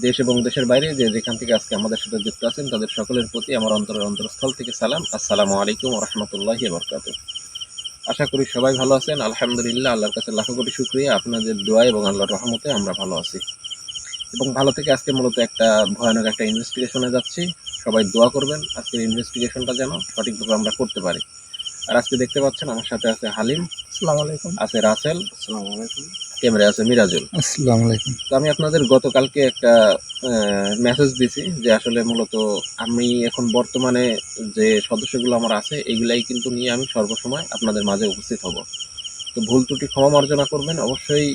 দেশ এবং দেশের বাইরে যে যেখান থেকে আজকে আমাদের সাথে যুক্ত আছেন, তাদের সকলের প্রতি আমার অন্তরের অন্তরস্থল থেকে সালাম। আসসালামু আলাইকুম রহমতুল্লাহ বরকাত আশা করি সবাই ভালো আছেন। আলহামদুলিল্লাহ, আল্লাহর কাছে লাখো কোটি শুক্রিয়া। আপনাদের দোয়া এবং আল্লাহর রহমতে আমরা ভালো আছি। এবং ভালো থেকে আজকে মূলত একটা ভয়ানক একটা ইনভেস্টিগেশনে যাচ্ছি। সবাই দোয়া করবেন। আজকের ইনভেস্টিগেশনটা যেন সঠিকভাবে আমরা করতে পারি। আর আজকে দেখতে পাচ্ছেন আমার সাথে আছে হালিম আসসালামু আলাইকুম। আছে রাসেল ক্যামেরা আছে মিরাজুল। আসসালামু আলাইকুম। তো আমি আপনাদের গতকালকে একটা মেসেজ দিছি যে আসলে মূলত আমি এখন বর্তমানে যে সদস্যগুলো আমার আছে এগুলাই কিন্তু নিয়ে আমি সর্বসময় আপনাদের মাঝে উপস্থিত হব। তো ভুল ত্রুটি ক্ষমা মার্জনা করবেন অবশ্যই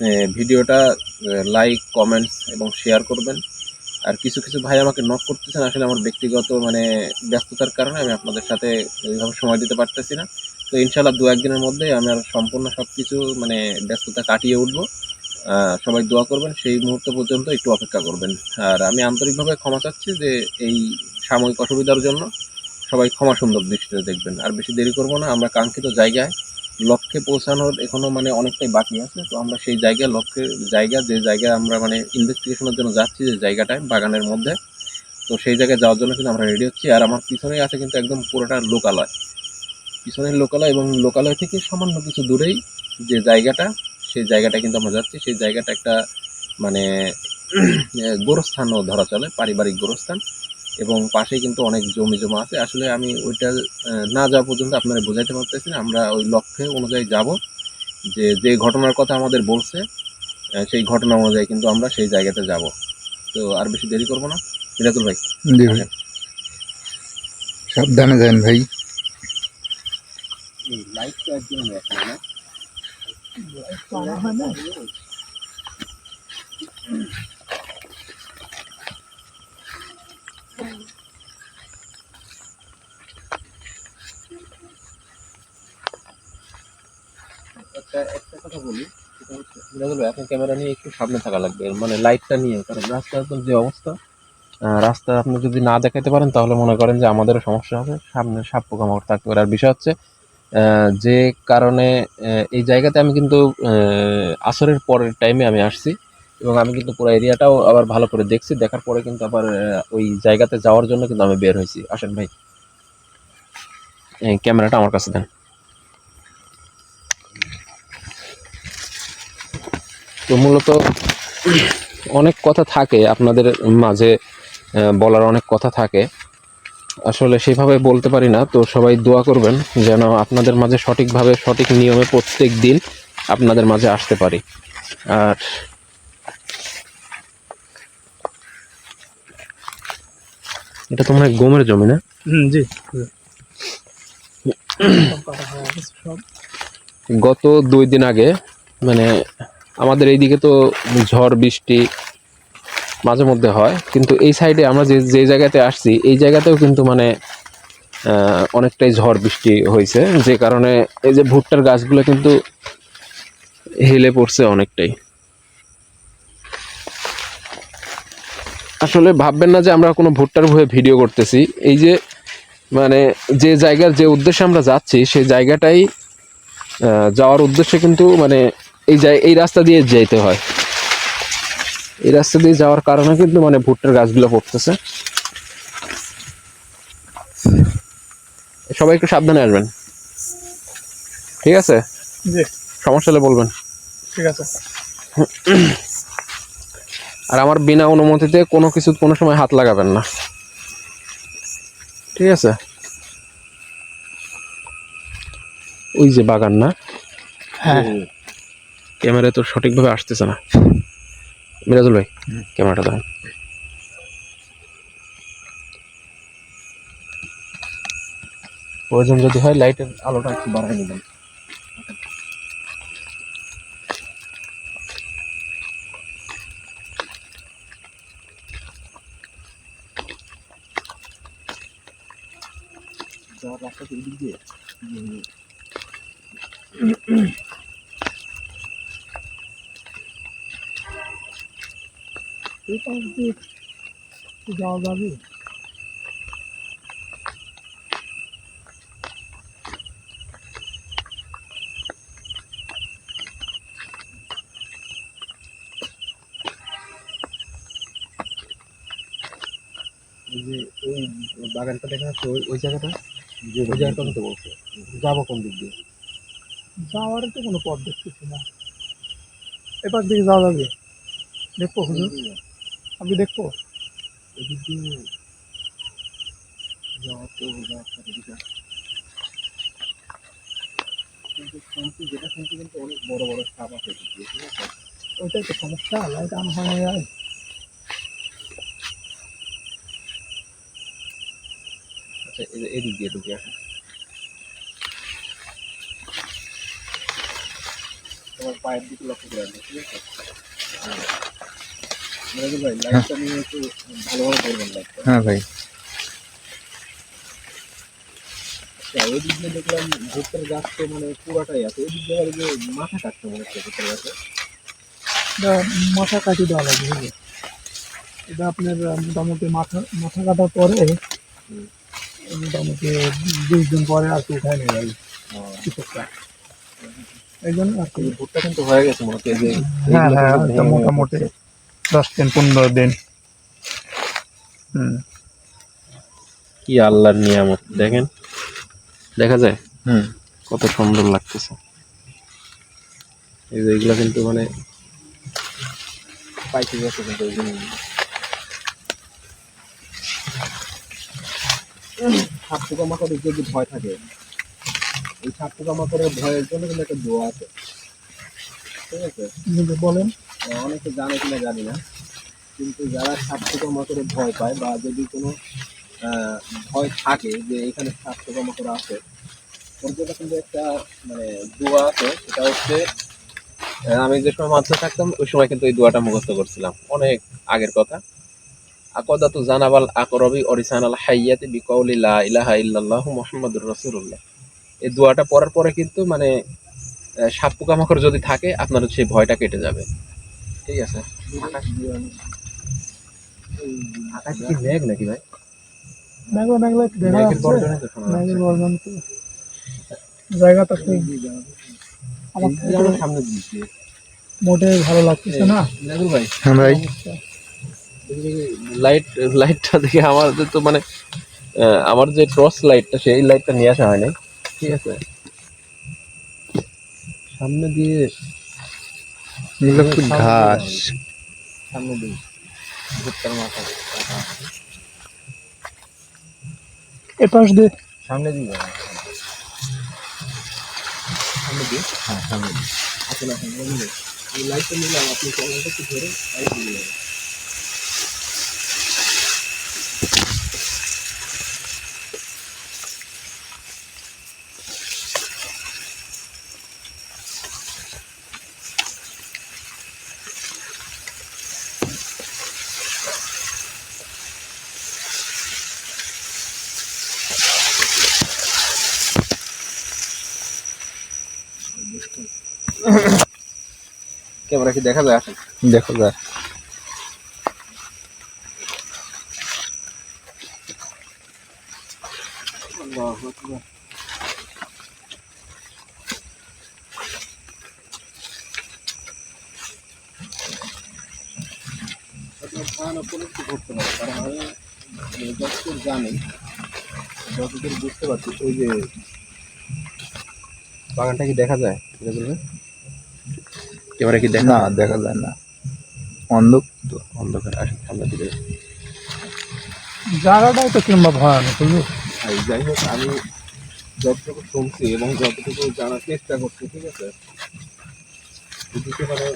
আহ, ভিডিওটা লাইক কমেন্টস এবং শেয়ার করবেন। আর কিছু কিছু ভাই আমাকে নক করতেছেন আসলে আমার ব্যক্তিগত মানে ব্যস্ততার কারণে আমি আপনাদের সাথে ওইভাবে সময় দিতে পারতেছি না। তো ইনশাল্লাহ দু একদিনের মধ্যে আমার সম্পূর্ণ সব কিছু মানে ব্যস্ততা কাটিয়ে উঠবো। সবাই দোয়া করবেন, সেই মুহূর্ত পর্যন্ত একটু অপেক্ষা করবেন। আর আমি আন্তরিকভাবে ক্ষমা চাচ্ছি যে, এই সাময়িক অসুবিধার জন্য সবাই ক্ষমা সুন্দর দৃষ্টিতে দেখবেন। আর বেশি দেরি করব না, আমরা কাঙ্ক্ষিত জায়গায় লক্ষ্যে পৌঁছানোর এখনও মানে অনেকটাই বাকি আছে। তো আমরা সেই জায়গায় লক্ষ্যে জায়গা, যে জায়গায় আমরা মানে ইনভেস্টিগেশনের জন্য যাচ্ছি, যে জায়গাটায়, বাগানের মধ্যে, তো সেই জায়গায় যাওয়ার জন্য কিন্তু আমরা রেডি হচ্ছি। আর আমার পিছনেই আছে কিন্তু একদম পুরোটা লোকালয়। পিছনের লোকালয় এবং লোকালয় থেকে সামান্য কিছু দূরেই যে জায়গাটা, সেই জায়গাটা কিন্তু আমরা যাচ্ছি। সেই জায়গাটা একটা মানে গোরস্থানও ধরা চলে, পারিবারিক গোরস্থান। এবং পাশেই কিন্তু অনেক জমি জমা আছে। আসলে আমি ওইটা না যাওয়া পর্যন্ত আপনারা বোঝাইতে পারতেছি না আমরা ওই লক্ষ্যে অনুযায়ী যাব যে যে ঘটনার কথা আমাদের বলছে সেই ঘটনা অনুযায়ী কিন্তু আমরা সেই জায়গাতে যাব। তো আর বেশি দেরি করব না। সিরাজুল ভাই জি ভাই। সাবধানে যান ভাই। লাইট না? একটা একটা কথা বলি, সেটা হচ্ছে ভাই ক্যামেরা নিয়ে একটু সামনে থাকা লাগবে মানে লাইটটা নিয়ে, কারণ রাস্তার যে অবস্থা রাস্তা আপনি যদি না দেখাতে পারেন, তাহলে মনে করেন যে আমাদেরও সমস্যা হবে, সামনে সাপ পোকামাকড় থাকতে পারে। আর বিষয় হচ্ছে যে কারণে এই জায়গাতে আমি কিন্তু আসরের পরের টাইমে আমি আসছি, এবং আমি কিন্তু পুরো এরিয়াটাও আবার ভালো করে দেখছি, দেখার পরে কিন্তু আবার ওই জায়গাতে যাওয়ার জন্য কিন্তু আমি বের হয়েছি। আসেন ভাই ক্যামেরাটা আমার কাছে দেন। তো মূলত অনেক কথা থাকে আপনাদের মাঝে বলার অনেক কথা থাকে। আসলে সেভাবে বলতে পারি না তো সবাই দোয়া করবেন যেন আপনাদের মাঝে সঠিকভাবে সঠিক নিয়মে প্রত্যেক দিন আপনাদের মাঝে আসতে পারি। আর এটা তো মনে হয় গমের জমি না? জি। গত দুই দিন আগে মানে আমাদের এইদিকে তো ঝড়, বৃষ্টি মাঝে মধ্যে হয়। কিন্তু এই সাইডে আমরা যে যে জায়গাতে আসছি, এই জায়গাতেও কিন্তু মানে অনেকটাই ঝড়, বৃষ্টি হয়েছে। যে কারণে এই যে ভুট্টার গাছগুলো কিন্তু হেলে পড়ছে অনেকটাই। আসলে ভাববেন না যে আমরা কোনো ভুট্টার ভয়ে ভিডিও করতেছি। এই যে মানে যে জায়গার যে উদ্দেশ্যে আমরা যাচ্ছি সেই জায়গাটাই যাওয়ার উদ্দেশ্যে কিন্তু মানে এই জায় এই রাস্তা দিয়ে যেতে হয়। এই রাস্তা দিয়ে যাওয়ার কারণে কিন্তু মানে ভুট্টার গাছগুলো পড়তেছে। সবাই একটু সাবধানে আসবেন। ঠিক আছে? সমস্যা হলে বলবেন। ঠিক আছে। আর আমার বিনা অনুমতিতে কোনো কিছু কোনো সময় হাত লাগাবেন না। ঠিক আছে? ওই যে বাগান না? হ্যাঁ। ক্যামেরায় তো সঠিকভাবে আসতেছে না। মিরাজুল ভাই ক্যামেরাটা দেন প্রয়োজন যদি হয় লাইটের আলোটা একটু বাড়াই নেবেন রাস্তা এই পাশ দিয়ে যাওয়া যাবে যে ওই বাগানটা দেখা যাচ্ছে ওই ওই জায়গাটা? যে ওই জায়গাটা মতো বলছে? যাব কোন দিক দিয়ে? যাওয়ার তো কোনো পথ দেখতেছি না। এপার দিকে যাওয়া যাবে দেখব হুজুর। আপনি দেখব। যেটা শুনছি কিন্তু অনেক বড় বড় সাপ আছে ঠিক আছে ওইটাই তো সমস্যা হয় আচ্ছা এদিক দিয়ে আসে পায়ের দিকে লক্ষ্য করে ঠিক আছে? হ্যাঁ। ভাই হ্যাঁ আচ্ছা ওই দিক দিয়ে দেখলাম ভুট্টার গাছ তো মানে পুরাটাই আছে। ওই দিক দিয়ে মাথা কাটছে মনে হচ্ছে ভুট্টার গাছে এটা মাথা কাটি দেওয়া লাগবে এটা আপনার মোটামুটি মাথা মাথা কাটার পরে মোটামুটি বিশ দিন পরে আর কি উঠায় নিয়ে যাবে কৃষকরা এই জন্য আর কি। ভুট্টা কিন্তু হয়ে গেছে মনে যে হ্যাঁ হ্যাঁ মোটামুটি। দশ দিন পনেরো দিন। হুম। কি আল্লাহর নিয়ামত দেখেন। দেখা যায়? হুম। কত সুন্দর লাগতেছে। এই যে এগুলো কিন্তু মানে পাইতে গেছে কিন্তু এই জিনিস সাপ পোকা মাকড়ের যদি ভয় থাকে এই সাপ পোকা মাকড়ের ভয়ের জন্য কিন্তু একটা দোয়া আছে। ঠিক আছে? বলেন। অনেকে জানে কিনা জানি না, কিন্তু যারা পোকা মাকড়ে ভয় পায় বা যদি কোনো ভয় থাকে যে এখানে পোকা মাকড় আছে জন্য কিন্তু একটা মানে দোয়া আছে, সেটা হচ্ছে আমি যে সময় মাঝে থাকতাম, ওই সময় কিন্তু এই দোয়াটা মুখস্থ করছিলাম। অনেক আগের কথা। আকদাতু জানাবাল আকরবি অরিসান আল হাইয়াতি বিকাউলি লা ইলাহা ইল্লাল্লাহু মুহাম্মাদুর রাসূলুল্লাহ। এই দোয়াটা পড়ার পরে কিন্তু মানে সাপ পোকামাকড় যদি থাকে, আপনার সেই ভয়টা কেটে যাবে। ঠিক আছে। আকাশ আকাশ কি মেঘ নাকি ভাই? মেঘলা মেঘলা একটু দেখা যাচ্ছে। গর্জনে তো। মেঘের জায়গাটা আমার সামনে মোটে ভালো লাগতেছে না? ভাই। হ্যাঁ ভাই। লাইট লাইটটা দেখে আমাদের তো মানে আহ, আমার যে টর্চ লাইটটা সেই লাইটটা নিয়ে আসা হয় নাই ঠিক আছে। সামনে দিয়ে এগুলো ঘাস। সামনে দিয়ে ভুট্টার মাথা সামনে দিয়ে সামনে দিয়ে? হ্যাঁ সামনে আসুন লাইটটা নিলাম আপনি একটু ধরে লাইট দিয়ে ক্যামেরা কি দেখা যায়? আসেন দেখো যায়। জানি যতদূর বুঝতে পারছি ওই যে বাগানটা কি দেখা যায়? ক্যামেরা কি দেখ না দেখা যায় না। অন্ধক তো অন্ধকার আসে সামনে দিকে। জায়গাটাই তো কিংবা ভয়ানক যাই হোক আমি যতটুকু শুনছি এবং যতটুকু জানার চেষ্টা করছি ঠিক আছে? মানে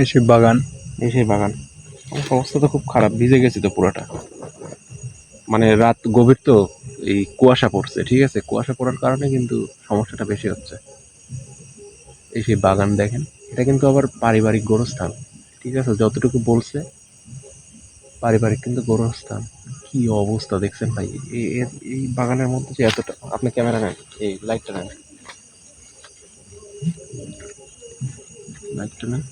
এই সে বাগান। এই সেই বাগান অবস্থা তো খুব খারাপ, ভিজে গেছি তো পুরোটা। মানে রাত গভীর তো এই কুয়াশা পড়ছে, ঠিক আছে? কুয়াশা পড়ার কারণে কিন্তু সমস্যাটা বেশি হচ্ছে। এই সেই বাগান দেখেন, এটা কিন্তু আবার পারিবারিক গোরস্থান, ঠিক আছে? যতটুকু বলছে, পারিবারিক কিন্তু গোরস্থান। কি অবস্থা দেখছেন ভাই? এই বাগানের মধ্যে যে এতটা, আপনি ক্যামেরা নেন, এই লাইটটা নেন। লাইটটা নেন।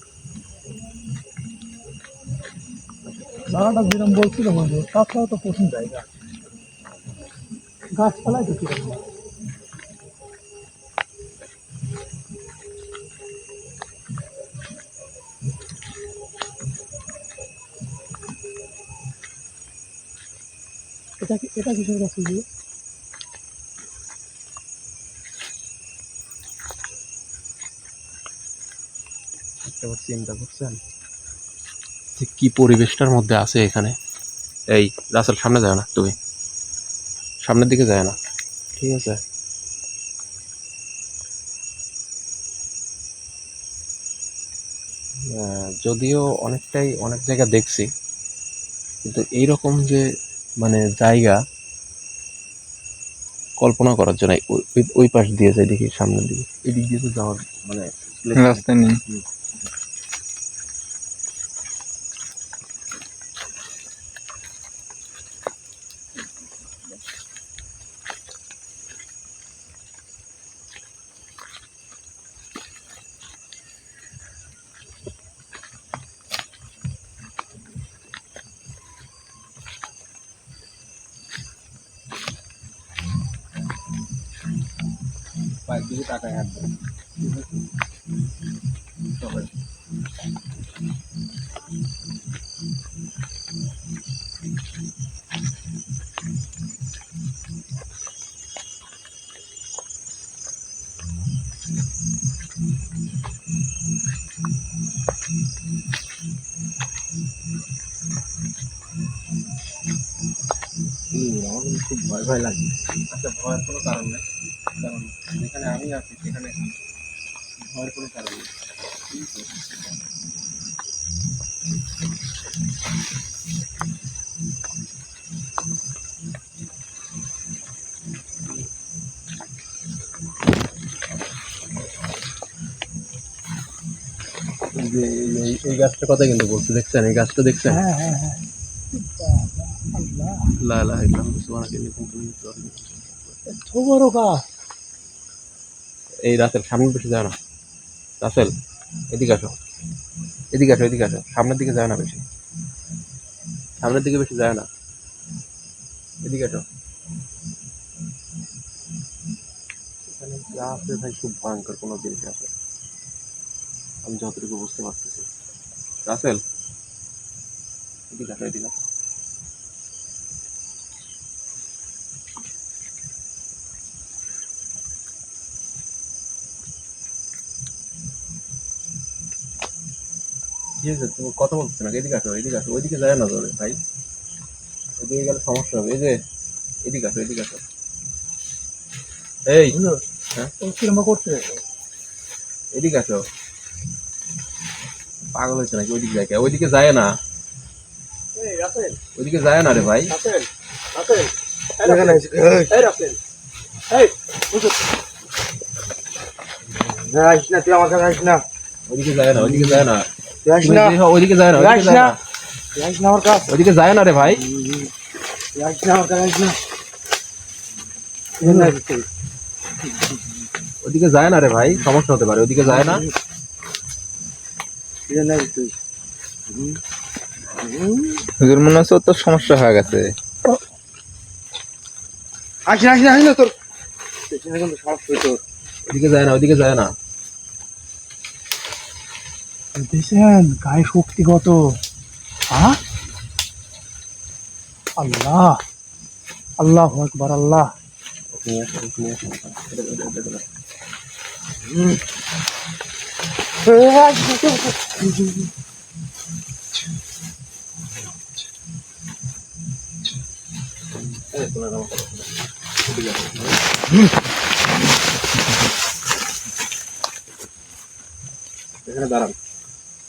জায়গাটা যেরকম বলছিল বন্ধু তাছাড়া তো প্রথম জায়গা গাছপালায় তো কীরকম? এটা কি এটা কিসের কাছে গিয়ে একবার চিন্তা করছেন? কি পরিবেশটার মধ্যে আছে এখানে। এই রাসেল সামনে যায় না তুমি। সামনের দিকে যায় না ঠিক আছে? যদিও অনেকটাই অনেক জায়গা দেখছি কিন্তু এইরকম যে মানে জায়গা কল্পনা করার জন্য ওই পাশ দিয়ে যায় দেখি সামনের দিকে। এদিক দিয়ে তো যাওয়ার মানে রাস্তা নেই। পায়ের দিকে তাকায় হাঁটবেন সবাই খুব ভয় ভয় লাগে। আচ্ছা ভয়ের কোনো কারণ নেই। কারণ যেখানে আমি আছি, সেখানে ভয়ের কোনো কারণ নেই। যে এই- গাছটার কথা কিন্তু বলছি দেখছেন? এই গাছটা দেখছেন? হ্যাঁ হ্যাঁ হ্যাঁ। লা সুবহানাকা ইন্নী কুনতু জালিমিন। গাছ। এই রাসেল সামনের বেশি যায় না। রাসেল এদিকে আসো। এদিকে আসো এদিকে আসো। সামনের দিকে যায় না বেশি। সামনের দিকে বেশি যায় না। এদিকে আসো। এখানে যা আছে ভাই খুব ভয়ঙ্কর কোনো জিনিস আছে। আমি যতটুকু বুঝতে পারতেছি। রাসেল এদিকে আসো এদিকে আসো। কি হয়েছে? তুমি কথা বলছো না এদিকে আসো এদিকে আসো। ওইদিকে যায় না তোরে ভাই। ওইদিকে গেলে সমস্যা হবে। এই যে এদিকে আসো এদিকে আসো। এই হ্যাঁ? করছে। এদিকে আসো। পাগল হয়েছে নাকি? ওইদিকে যায় ওইদিকে যায় না? ওইদিকে যায় না রে ভাই? রাসেল রাসেল। এই রাসেল। এই। বুঝো আসিস না তুই আমার কাছে আসিস না। ওইদিকে যায় না ওইদিকে যায় না। তুই আসিস তুমি না। দেখো, ওইদিকে যায় না ওইদিকে যায় না। না। তুই আসিস না আমার কাছে। ওইদিকে যায় না রে ভাই। তুই আসিস না আমার কাছে আসিস না। এখানে আসিস তুই। ওইদিকে যায় না রে ভাই সমস্যা হতে পারে। ওদিকে যায় না। হুজুর মনে হচ্ছে ওর তো সমস্যা হয়ে গেছে। আসিস না আসিস না তোর। কিন্তু সমস্যা হইতো ওইদিকে যায় না ওইদিকে যায় না। দেখছেন গায়ে শক্তি কত। হ্যাঁ আল্লাহ আল্লাহ আকবার আল্লাহ। নিয়ে এখানে দাঁড়ান।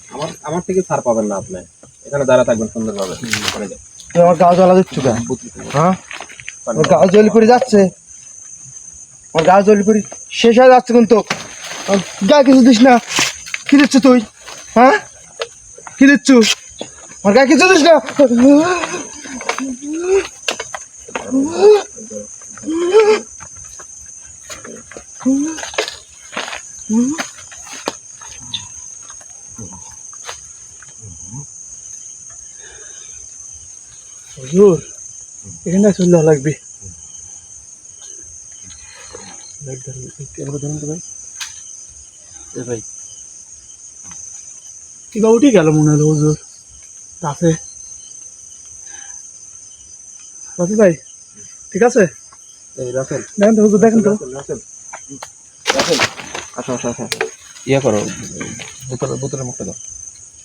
আমার আমার থেকে ছাড় পাবেন না আপনি। এখানে দাঁড়া থাকবেন সুন্দরভাবে। করে আমার গাও জ্বালা দিচ্ছ কেন? হ্যাঁ? গাও জলি পড়ে যাচ্ছে। আমার গাও জলি পড়ে শেষ হয়ে যাচ্ছে কিন্তু। গায়ে কিছু দিস না। কি দিচ্ছ তুই? হ্যাঁ? কি দিচ্ছ আমার গায়ে কিছু দিস না। হুজুর, এখানে চলে লাগবে। ভাই কিবা উঠে গেল মনে হলো হুজুর। আছে রাসেল ভাই ঠিক আছে? দেখেন তো হুজুর দেখেন তো। আসো আসো আসো। ইয়ে করো বোতলে বোতলের মুখটা দাও।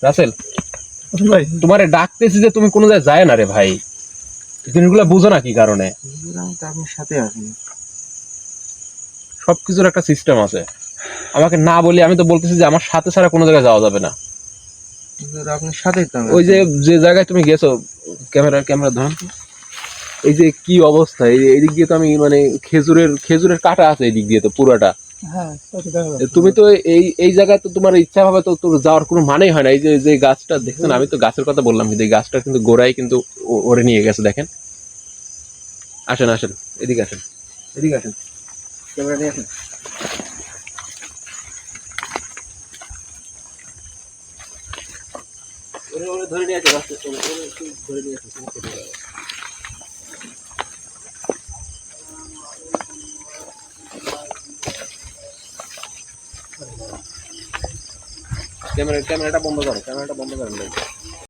রাসেল রাসেল ভাই। তোমারে ডাকতেছি যে তুমি কোনো জায়গায় যায় না রে ভাই। জিনিসগুলো বুঝো না কি কারণে? আমি তো আপনার সাথে আছি। সবকিছুর একটা সিস্টেম আছে। আমাকে না বলি আমি তো বলতেছি যে আমার সাথে ছাড়া কোনো জায়গায় যাওয়া যাবে না। আপনার সাথেই তো ওই যে যে জায়গায় তুমি গেছো ক্যামেরা ক্যামেরা ধরুন। এই যে কি অবস্থা? এই দিক দিয়ে তো আমি মানে খেজুরের খেজুরের কাটা আছে এই দিক দিয়ে তো পুরোটা। হ্যাঁ। তুমি তো এই এই জায়গায় তো তোমার ইচ্ছা ভাবে তো তোর যাওয়ার কোনো মানেই হয় না। এই যে যে গাছটা দেখছেন আমি তো গাছের কথা বললাম কিন্তু এই গাছটা কিন্তু গোড়ায় কিন্তু ওরে নিয়ে গেছে দেখেন। আসেন আসেন এদিকে আসেন এদিকে আসেন। ক্যামেরা নিয়ে আসেন ওরে ওরে ধরে নিয়ে আসেন রাস্তা ধরে নিয়ে আসেন ক্যামেরা ক্যামেরাটা বন্ধ করো ক্যামেরাটা বন্ধ করেন